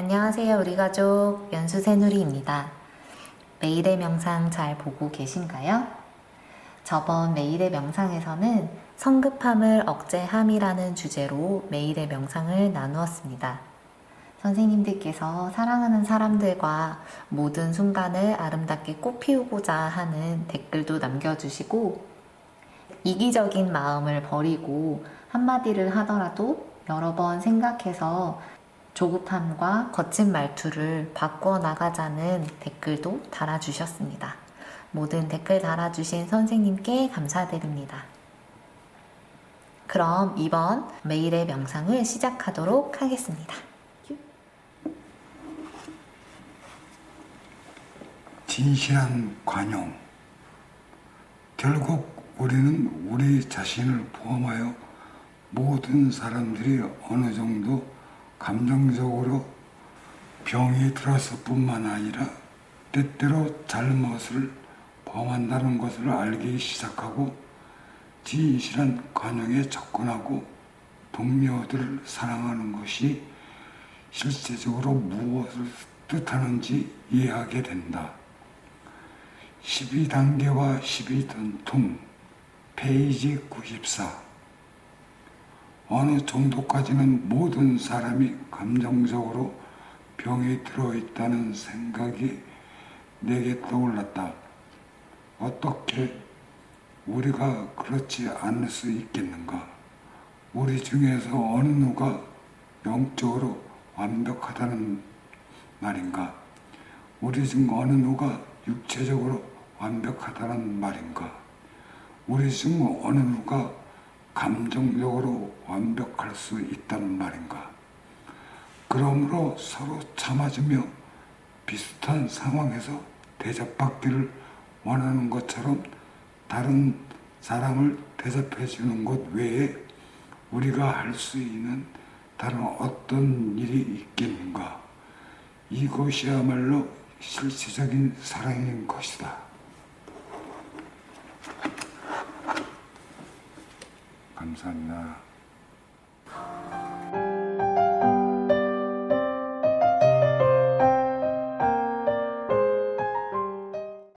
안녕하세요, 우리 가족 연수 새누리입니다. 매일의 명상 잘 보고 계신가요? 저번 매일의 명상에서는 성급함을 억제함이라는 주제로 매일의 명상을 나누었습니다. 선생님들께서 사랑하는 사람들과 모든 순간을 아름답게 꽃피우고자 하는 댓글도 남겨주시고 이기적인 마음을 버리고 한마디를 하더라도 여러 번 생각해서 조급함과 거친 말투를 바꿔 나가자는 댓글도 달아주셨습니다. 모든 댓글 달아주신 선생님께 감사드립니다. 그럼 이번 매일의 명상을 시작하도록 하겠습니다. 진실한 관용. 결국 우리는 우리 자신을 포함하여 모든 사람들이 어느 정도 감정적으로 병이 들었을 뿐만 아니라 때때로 잘못을 범한다는 것을 알기 시작하고 진실한 관용에 접근하고 동료들을 사랑하는 것이 실제적으로 무엇을 뜻하는지 이해하게 된다. 12단계와 12전통 페이지 94 어느 정도까지는 모든 사람이 감정적으로 병이 들어있다는 생각이 내게 떠올랐다. 어떻게 우리가 그렇지 않을 수 있겠는가? 우리 중에서 어느 누가 영적으로 완벽하다는 말인가? 우리 중 어느 누가 육체적으로 완벽하다는 말인가? 우리 중 어느 누가 감정적으로 완벽할 수 있다는 말인가? 그러므로 서로 참아주며 비슷한 상황에서 대접받기를 원하는 것처럼 다른 사람을 대접해 주는 것 외에 우리가 할 수 있는 다른 어떤 일이 있겠는가? 이것이야말로 실질적인 사랑인 것이다. 감사합니다.